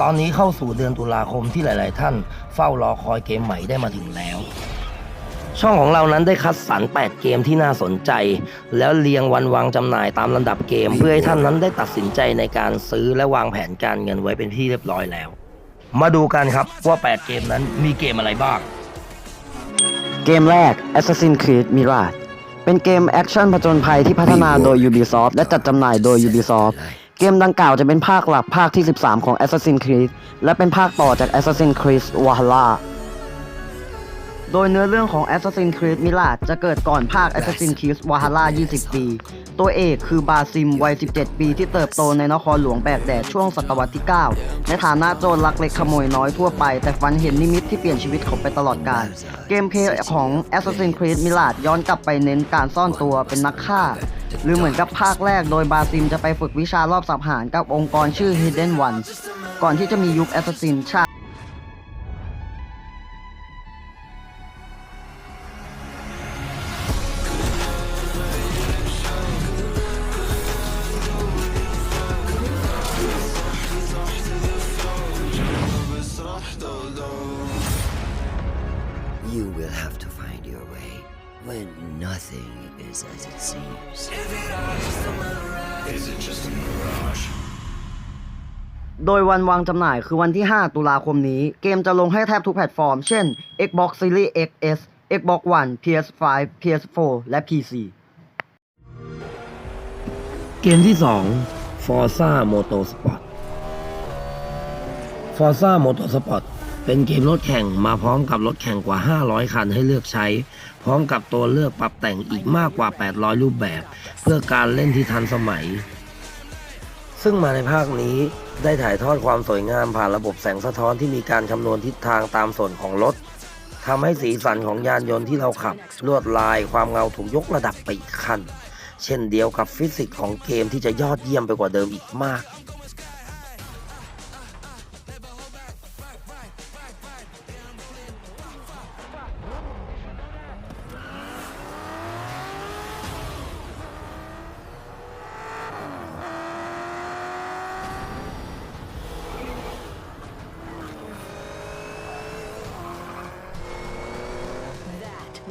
ตอนนี้เข้าสู่เดือนตุลาคมที่หลาย ๆ ท่านเฝ้ารอคอยเกมใหม่ได้มาถึงแล้ว ช่องของเรานั้นได้คัดสรร 8 เกมที่น่าสนใจ แล้วเรียงวันวางจำหน่ายตามลำดับเกม เพื่อให้ท่านนั้นได้ตัดสินใจในการซื้อและวางแผนการเงินไว้เป็นที่เรียบร้อยแล้ว มาดูกันครับว่า 8 เกมนั้นมีเกมอะไรบ้าง เกมแรก Assassin's Creed Mirage เป็นเกมแอคชั่นผจญภัยที่พัฒนาโดย Ubisoft และจัดจำหน่ายโดย Ubisoft เกมดังกล่าวจะเป็นภาคหลักภาคที่ 13 ของ Assassin's Creed และเป็นภาคต่อจาก Assassin's Creed Valhalla โดยเนื้อเรื่องของ Assassin's Creed Mirage จะเกิดก่อนภาค Assassin's Creed Valhalla 20 ปี ตัวเอกคือบาซิมวัย 17 ปีที่เติบโตในนครหลวงแบกแดดช่วงศตวรรษที่ 9 ในฐานะโจรลักเล็กขโมยน้อยทั่วไป แต่ฝันเห็นนิมิตที่เปลี่ยนชีวิตเขาไปตลอดกาลเกมเพลย์ของ Assassin's Creed Mirage ย้อนกลับไปเน้นการซ่อนตัวเป็นนักฆ่าหรือเหมือนกับภาคแรกโดยบาซิมจะไปฝึกวิชารอบสังหารกับองค์กรชื่อ Hidden One ก่อนที่จะมียุค Assassin ชา โดยวันวางจำหน่ายคือวันที่ 5 ตุลาคมนี้ เกมจะลงให้แทบทุกแพลตฟอร์ม เช่น Xbox Series XS Xbox One PS5 PS4 และ PC เกมที่ 2 Forza Motorsport Forza Motorsport เป็นเกมรถแข่งมาพร้อมกับรถแข่งกว่า 500 คันให้เลือกใช้ พร้อมกับตัวเลือกปรับแต่งอีกมากกว่า 800 รูปแบบ เพื่อการเล่นที่ทันสมัย ซึ่งมาในภาคนี้ได้ถ่ายทอดความสวยงามผ่านระบบแสงสะท้อนที่มีการคำนวณทิศทางตามส่วนของรถทำให้สีสันของยานยนต์ที่เราขับ ลวดลายความเงาถูกยกระดับไปอีกขั้น เช่นเดียวกับฟิสิกส์ของเกมที่จะยอดเยี่ยมไปกว่าเดิมอีกมาก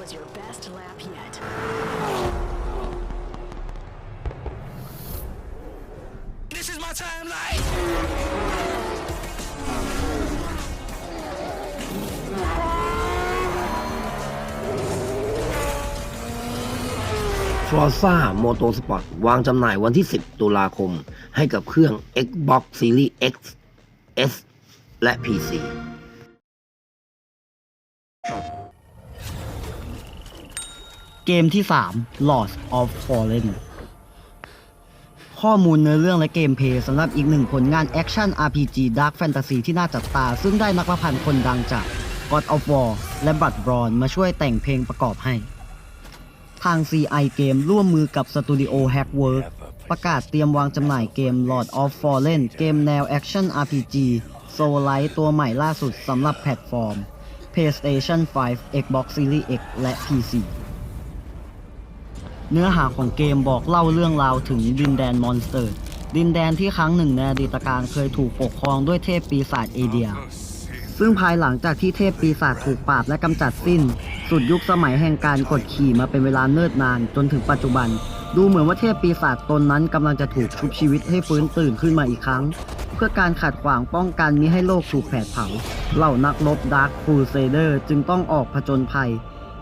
was your best lap yet. This is my timeline! Forza Motorsport วางจำหน่ายวันที่ 10 ตุลาคม ให้กับเครื่อง Xbox Series X S และ PC เกมที่ 3 Lords of Fallen ข้อมูลเนื้อเรื่องและเกมเพลย์สำหรับอีกหนึ่งผลงานแอคชั่น RPG Dark Fantasy ที่น่าจับตา ซึ่งได้นักประพันธ์คนดังจาก God of War และ Bloodborne มาช่วยแต่งเพลงประกอบให้ ทาง CI เกมร่วมมือกับสตูดิโอ Hackwork ประกาศเตรียมวางจำหน่ายเกม Lord of Fallen เกมแนวแอคชั่น RPG Soul Like ตัวใหม่ล่าสุดสำหรับแพลตฟอร์ม PlayStation 5 Xbox Series X และ PC เนื้อหาของเกมบอกเล่าเรื่องราวถึงดินแดนมอนสเตอร์ ดินแดนที่ครั้งหนึ่งในอดีตการเคยถูกปกครองด้วยเทพปีศาจเอเดีย ซึ่งภายหลังจากที่เทพปีศาจถูกปราบและกำจัดสิ้น สุดยุคสมัยแห่งการกดขี่มาเป็นเวลาเนิ่นนานจนถึงปัจจุบัน ดูเหมือนว่าเทพปีศาจตนนั้นกำลังจะถูกชุบชีวิตให้ฟื้นตื่นขึ้นมาอีกครั้ง เพื่อการขัดขวางป้องกันมิให้โลกถูกแผดเผา เหล่านักรบดาร์คครูเซเดอร์จึงต้องออกผจญภัย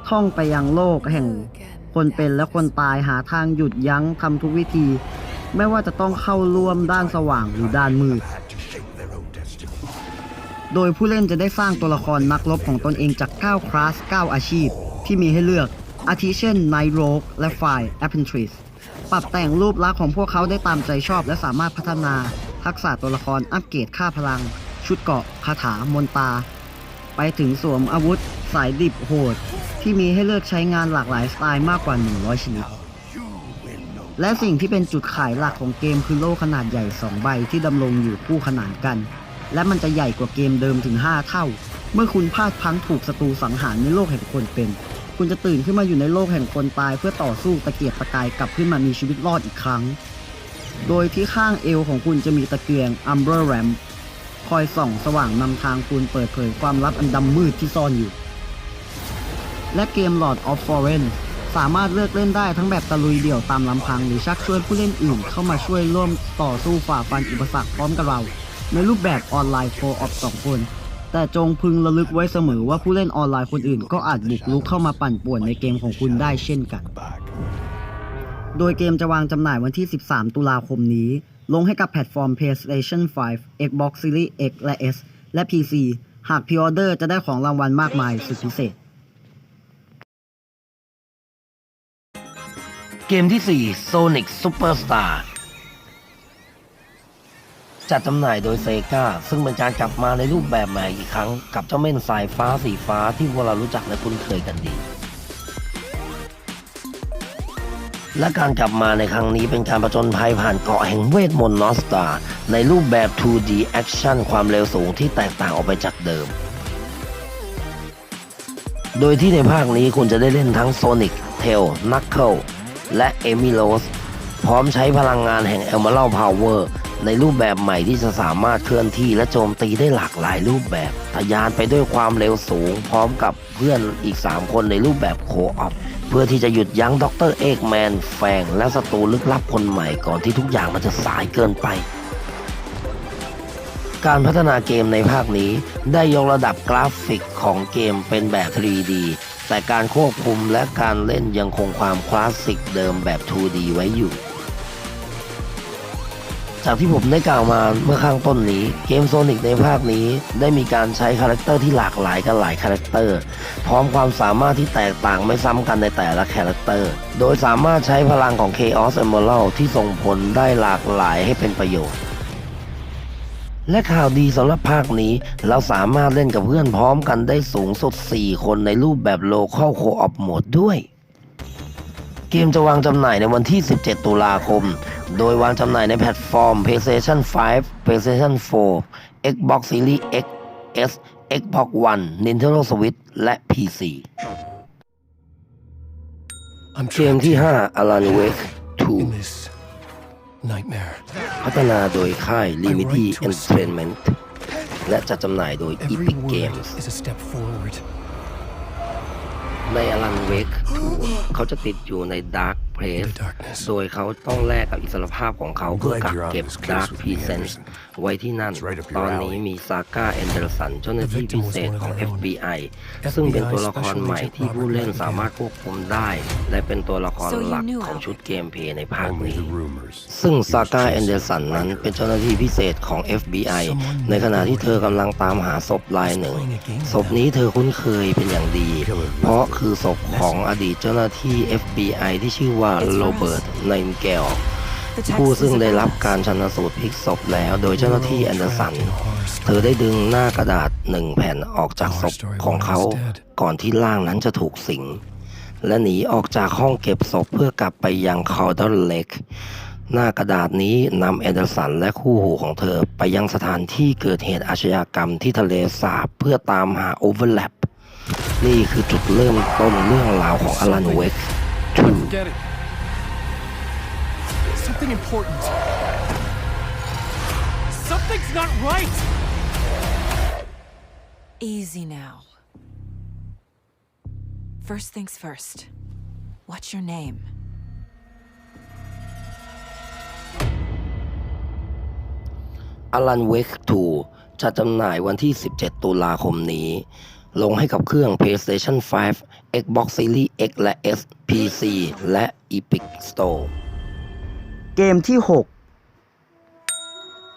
ท่องไปยังโลกแห่ง คนเป็นและคนตายหาทางหยุดยั้งทำทุกวิธี ไม่ว่าจะต้องเข้าร่วมด้านสว่างหรือด้านมืด Had to shape their own destiny. โดยผู้เล่นจะได้สร้างตัวละครนักรบของตนเองจาก 9 คลาส 9 อาชีพ ที่มีให้เลือก อาทิเช่น Night Rogue และ Fire Apprentice ปรับแต่งรูปลักษณ์ของพวกเขาได้ตามใจชอบและสามารถพัฒนา ทักษะตัวละครอัปเกรดค่าพลัง ชุดเกราะคาถามนตราไปถึงสวมอาวุธ สายดิบโหด ที่มีให้เลือกใช้งานหลากหลายสไตล์มากกว่า 100 ชนิด และสิ่งที่เป็นจุดขายหลักของเกมคือโล่ขนาดใหญ่ 2 ใบที่ดำรงอยู่คู่ขนานกัน และมันจะใหญ่กว่าเกมเดิมถึง 5 เท่า เมื่อคุณพลาดพลั้งถูกศัตรูสังหารในโลกแห่งคนเป็น คุณจะตื่นขึ้นมาอยู่ในโลกแห่งคนตายเพื่อต่อสู้ตะเกียกตะกายกลับขึ้นมามีชีวิตรอดอีกครั้ง โดยที่ข้างเอวของคุณจะมีตะเกียง Umber Ramp คอยส่องสว่างนำทางคุณเปิดเผยความลับอันดำมืดที่ซ่อนอยู่ และเกม Lord of Foreign สามารถเลือกเล่นได้ทั้งแบบตะลุยเดี่ยวตามลำพังหรือชักชวนผู้เล่นอื่นเข้ามาช่วยร่วมต่อสู้ฝ่าฟันอุปสรรคพร้อมกับเรา ในรูปแบบออนไลน์โฟร์ออฟสองคน แต่จงพึงระลึกไว้เสมอว่าผู้เล่นออนไลน์คนอื่นก็อาจบุกรุกเข้ามาปั่นป่วนในเกมของคุณได้เช่นกัน โดยเกมจะวางจำหน่ายวันที่ 13 ตุลาคมนี้ ลงให้กับแพลตฟอร์ม PlayStation 5 Xbox Series X และ S และ PC หากพรีออเดอร์จะได้ของรางวัลมากมายสุดพิเศษ เกมที่ 4 Sonic Superstar จัดจำหน่ายโดยเซกาซึ่งเป็นการกลับมาในรูปแบบใหม่อีกครั้ง กับเจ้าเม่นสายฟ้าสีฟ้าที่พวกเรารู้จักและคุ้นเคยกันดี และการกลับมาในครั้งนี้เป็นการประจนภัยผ่านเกาะแห่งเวทมนต์นอสตาในรูปแบบ 2D Action ความเร็วสูงที่แตกต่างออกไปจากเดิม โดยที่ในภาคนี้คุณจะได้เล่นทั้ง Sonic, Tail, Knuckle และ e m i l o s พร้อมใช้พลังงานแห่ง Emerald Power ในรูปแบบใหม่ที่จะสามารถเคลื่อนที่และโจมตีได้หลากหลายรูปแบบ ทะยานไปด้วยความเร็วสูง พร้อมกับเพื่อนอีก 3 คนในรูปแบบโคออฟเพื่อที่จะหยุดยั้งด็อกเตอร์เอกแมนแฟง และศัตรูลึกลับคนใหม่ก่อนที่ทุกอย่างมันจะสายเกินไป การพัฒนาเกมในภาคนี้ได้ยกระดับกราฟิกของเกมเป็นแบบ 3D แต่การควบคุมและการเล่นยังคงความคลาสสิกเดิมแบบ 2D ไว้อยู่ จากที่ผมได้กล่าวมาเมื่อข้างต้นนี้ เกมโซนิกในภาคนี้ได้มีการใช้คาแรคเตอร์ที่หลากหลายกันหลายคาแรคเตอร์ พร้อมความสามารถที่แตกต่างไม่ซ้ำกันในแต่ละคาแรคเตอร์ โดยสามารถใช้พลังของ Chaos Emerald ที่ส่งผลได้หลากหลายให้เป็นประโยชน์ และข่าวดีสำหรับภาคนี้ เราสามารถเล่นกับเพื่อนพร้อมกันได้สูงสุด 4 คนในรูปแบบ Local Co-op Mode ด้วย เกมจะวางจำหน่ายในวันที่ 17 ตุลาคม โดยวางจำหน่ายในแพลตฟอร์ม PlayStation 5 PlayStation 4 Xbox Series X S Xbox One Nintendo Switch และ PC I'm เกม trapped ที่ here 5 Alan Wake in 2 this nightmare. พัฒนาโดยค่าย Limity right to escape. Entertainment และจัดจำหน่ายโดย Every Epic word Games is a step forward. ในอลันเวกเขาจะติดอยู่ใน Dark Place The darkness. โดยเขาต้องแลกกับอิสรภาพของเขา I'm เพื่อ glad กัก you're on เก็บ this case Dark with me, Presence Anderson. ไว้ที่นั่น It's right up your ตอนนี้ alley. มีซาก้าแอนเดอร์สันเจ้าหน้าที่ The victim พิ was เศษ one of ของ their own. FBI ซึ่งเป็นตัวละครใหม่ที่ผู้เล่นสามารถควบคุมได้ และเป็นตัวละคร So you หลัก knew ของ Albert. ชุดเกมเพลย์ในภาค Only นี้ the rumors. ซึ่ง He was ซาก้า chasing แอนเดอร์สัน a นั้น biker. เป็นเจ้าหน้าที่พิเศษของ FBI ในขณะที่เธอกำลังตามหาศพรายหนึ่ง ศพนี้เธอคุ้นเคยเป็นอย่างดี เพราะคือศพของอดีตเจ้าหน้าที่ FBI ที่ชื่อว่าโรเบิร์ตไนมเกล The text ผู้ is ซึ่งได้รับ above. การชันสูตรพลิกศพแล้ว โดยเจ้าหน้าที่แอนเดอร์สัน เธอได้ดึงหน้ากระดาษหนึ่งแผ่นออกจากศพของเขา ก่อนที่ร่างนั้นจะถูกสิง และหนีออกจากห้องเก็บศพเพื่อกลับไปยังคาร์ดอนเล็ก หน้ากระดาษนี้นำแอนเดอร์สันและคู่หูของเธอไปยังสถานที่เกิดเหตุอาชญากรรมที่ทะเลสาบเพื่อตามหาโอเวอร์แลปนี่คือจุดเริ่มต้นเรื่องราวของอลันเวก Forget it. Something important. Something's not right. Easy now. First things first. What's your name? อลันเวก2จะจำหน่ายวันที่ 17 ตุลาคมนี้ ลงให้กับเครื่อง PlayStation 5 Xbox Series X และ S PC และ Epic Store เกมที่ 6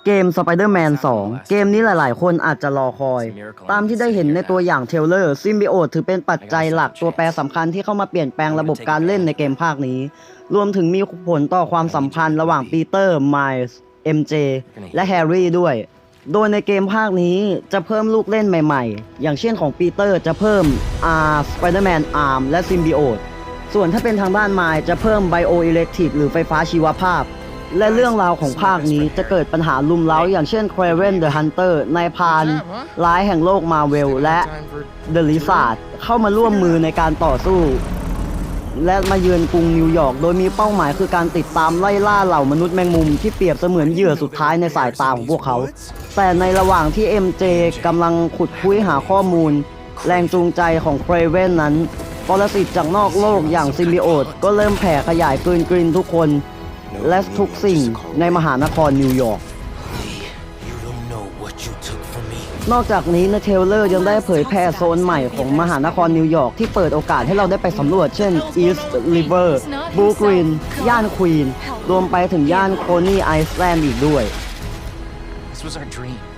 เกม Spider-Man 2 เกมนี้หลาย ๆ คนอาจจะรอคอย ตามที่ได้เห็นในตัวอย่างเทเลอร์ซิมบิโอถือเป็นปัจจัยหลักตัวแปรสำคัญที่เข้ามาเปลี่ยนแปลงระบบการเล่นในเกมภาคนี้ รวมถึงมีผลต่อความสัมพันธ์ระหว่างปีเตอร์ไมล์ส์ MJ และแฮร์รี่ด้วย โดยในเกมภาคนี้จะเพิ่มลูกเล่นใหม่ ๆ อย่างเช่นของปีเตอร์จะเพิ่ม R Spider-Man Arm และ Symbiote ส่วนถ้าเป็นทางด้านไมล์จะเพิ่ม Bio Electric หรือไฟฟ้าชีวภาพ และเรื่องราวของภาคนี้จะเกิดปัญหาลุมเล้าอย่างเช่น c r a v e n the Hunter นายพรานร้ายแห่งโลกมาเวล และ The Lizard เข้ามาร่วมมือในการต่อสู้ และมาเยือนกรุงนิวยอร์กโดยมีเป้าหมายคือการติดตามไล่ล่าเหล่ามนุษย์แมงมุมที่เปรียบเสมือนเหยื่อสุดท้ายในสายตาของพวกเขา แต่ในระหว่างที่ MJ กำลังขุดคุ้ยหาข้อมูล แรงจูงใจของเครเวนนั้น ปรสิตจากนอกโลกอย่างซิมบิโอตก็เริ่มแผ่ขยายกลืนกลินทุกคน และทุกสิ่งในมหานครนิวยอร์กนอกจากนี้ในเทเลอร์ยังได้เผยแพร่โซนใหม่ของมหานครนิวยอร์กที่เปิดโอกาสให้เราได้ไปสำรวจเช่น East River Brooklyn ย่านควีนรวมไปถึงย่านโคนีไอซ์แลนด์อีกด้วย This was our dream.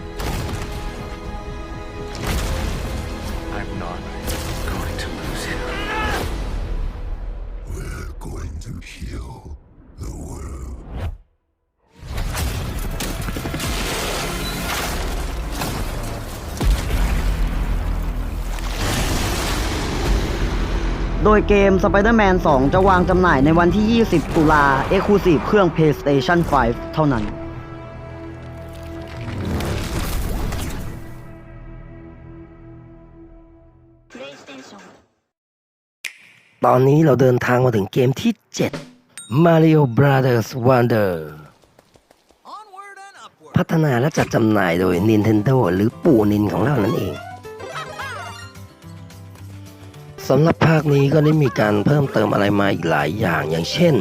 โดยเกม Spider-Man 2 จะวางจำหน่ายในวันที่ 20 ตุลา Exclusive เครื่อง PlayStation 5 เท่านั้นตอนนี้เราเดินทางมาถึงเกมที่ 7 Mario Brothers Wonder พัฒนาและจัดจำหน่ายโดย Nintendo หรือปู่นินของเรานั่นเอง สำหรับภาคนี้ก็ได้มีการเพิ่มเติมอะไรมาอีกหลายอย่าง อย่างเช่น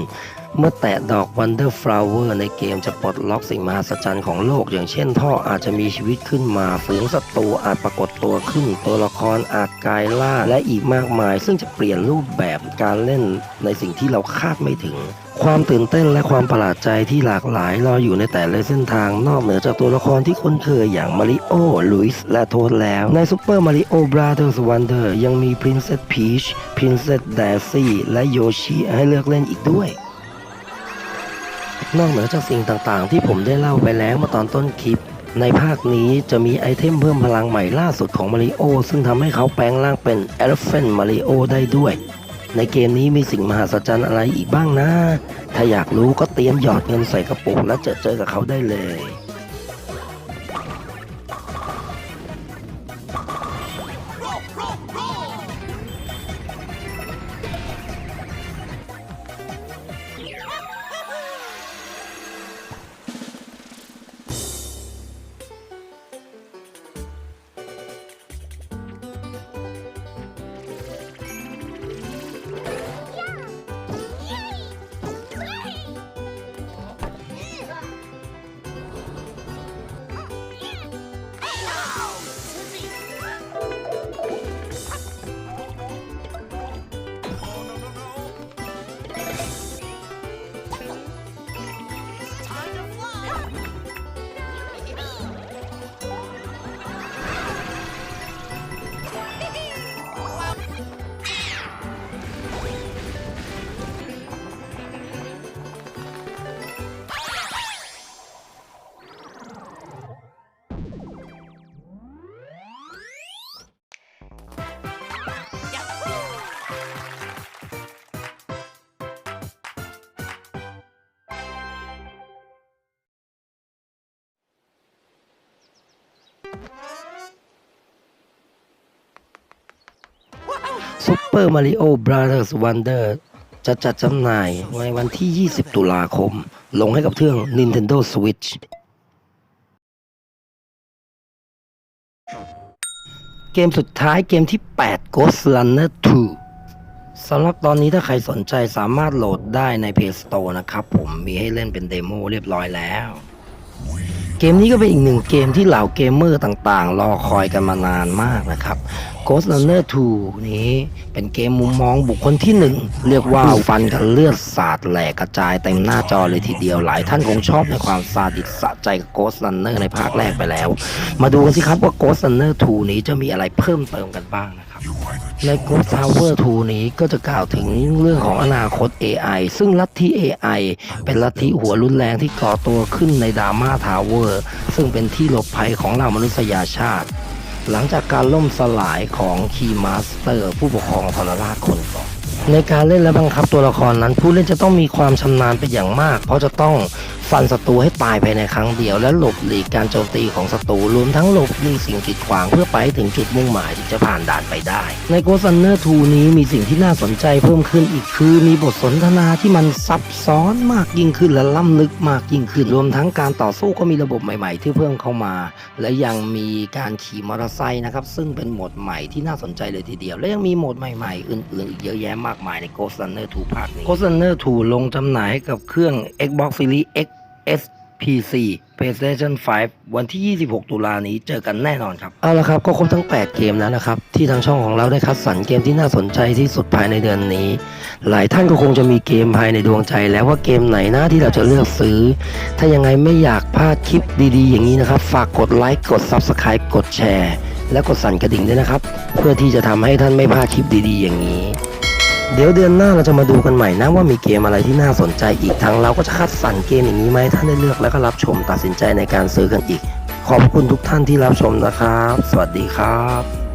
เมื่อแตะดอก Wonder Flower ในเกมจะปลดล็อกสิ่งมหัศจรรย์ของโลก อย่างเช่นท่ออาจจะมีชีวิตขึ้นมา ฝูงศัตรูอาจปรากฏตัวขึ้น ตัวละครอาจกลายล่า และอีกมากมาย ซึ่งจะเปลี่ยนรูปแบบการเล่นในสิ่งที่เราคาดไม่ถึง ความตื่นเต้นและความประหลาดใจที่หลากหลายรออยู่ในแต่ละเส้นทางนอกเหนือจากตัวละครที่คุ้นเคยอย่างมาริโอลุยส์และโทดแล้ว ใน Super Mario Brothers Wonder ยังมี Princess Peach Princess Daisy และโยชิให้เลือกเล่นอีกด้วย นอกเหนือจากสิ่งต่างๆ ที่ผมได้เล่าไปแล้วเมื่อตอนต้นคลิป ในภาคนี้จะมีไอเทมเพิ่มพลังใหม่ล่าสุดของมาริโอซึ่งทำให้เขาแปลงร่างเป็น Elephant Mario ได้ด้วย ในเกมนี้มีสิ่งมหัศจรรย์อะไรอีกบ้างนะ ถ้าอยากรู้ก็เตรียมหยอดเงินใส่กระปุกแล้วจะเจอกับเขาได้เลย Super Mario Brothers Wonder จะจัดจำหน่ายในวันที่ 20 ตุลาคม ลงให้กับเครื่อง Nintendo Switch เกมสุดท้ายเกมที่ 8 Ghost Runner 2 สำหรับตอนนี้ถ้าใครสนใจสามารถโหลดได้ใน Play Store นะครับ ผมมีให้เล่นเป็นเดโมเรียบร้อยแล้ว เกมนี้ก็เป็นอีกหนึ่งเกมที่เหล่าเกมเมอร์ต่างๆ รอคอยกันมานานมากนะครับ Ghost Runner 2 นี้เป็นเกมมุมมองบุคคลที่หนึ่งเรียกว่าฟันกันเลือดสาดแหลกกระจายเต็มหน้าจอเลยทีเดียวหลายท่านคงชอบในความซาดิสสะใจกับ Ghost Runner ในภาคแรกไปแล้ว มาดูกันสิครับว่า Ghost Runner 2 นี้จะมีอะไรเพิ่มเติมกันบ้างนะ ใน Ghost Tower 2 นี้ก็จะกล่าวถึงเรื่องของอนาคต AI ซึ่งลัทธิ AI เป็นลัทธิหัวรุนแรงที่ก่อตัวขึ้นในดาม่าทาวเวอร์ซึ่งเป็นที่หลบภัยของเหล่ามนุษยชาติ หลังจากการล่มสลายของคีมาสเตอร์ ผู้ปกครองทรราชคนก่อนในการเล่นและบังคับตัวละครนั้น ผู้เล่นจะต้องมีความชำนาญเป็นอย่างมาก เพราะจะต้องฟันศัตรูให้ตายภายในครั้งเดียวและหลบหลีกการโจมตีของศัตรูรวมทั้งหลบหลีกสิ่งกีดขวางเพื่อไปถึงจุดมุ่งหมายที่จะผ่านด่านไปได้ ใน Ghost Runner 2นี้มีสิ่งที่น่าสนใจเพิ่มขึ้นอีกคือ มีบทสนทนาที่มันซับซ้อนมากยิ่งขึ้นและล้ำลึกมากยิ่งขึ้นรวมทั้งการต่อสู้ก็มีระบบใหม่ ๆ ที่เพิ่มเข้ามา และยังมีการขี่มอเตอร์ไซค์นะครับซึ่งเป็นโหมดใหม่ที่น่าสนใจเลยทีเดียว และยังมีโหมดใหม่ ๆ อื่นๆอีกเยอะแยะมากมายใน Ghost Runner 2ภาคนี้ Ghost Runner 2ลงจำหน่ายให้กับเครื่อง Xbox Series X S PC PlayStation 5 วันที่ 26 ตุลานี้เจอกันแน่นอนครับ เอาละครับก็ครบทั้ง 8 เกมแล้วนะครับ ที่ทางช่องของเราได้คัดสรรเกมที่น่าสนใจที่สุดภายในเดือนนี้ หลายท่านก็คงจะมีเกมภายในดวงใจแล้วว่าเกมไหนนะที่เราจะเลือกซื้อ ถ้ายังไงไม่อยากพลาดคลิปดีๆ อย่างนี้นะครับ ฝากกดไลค์กด Subscribe กดแชร์และกดสั่นกระดิ่งด้วยนะครับ เพื่อที่จะทำให้ท่านไม่พลาดคลิปดีๆ อย่างนี้ เดี๋ยวเดือนหน้าเราจะมาดูกันใหม่นะว่ามีเกมอะไรที่น่าสนใจอีกทั้งเราก็จะคัดสรรเกมอย่างนี้ไห้ท่านได้เลือกแล้วก็รับชมตัดสินใจในการซื้อกันอีก ขอบคุณทุกท่านที่รับชมนะครับ สวัสดีครับ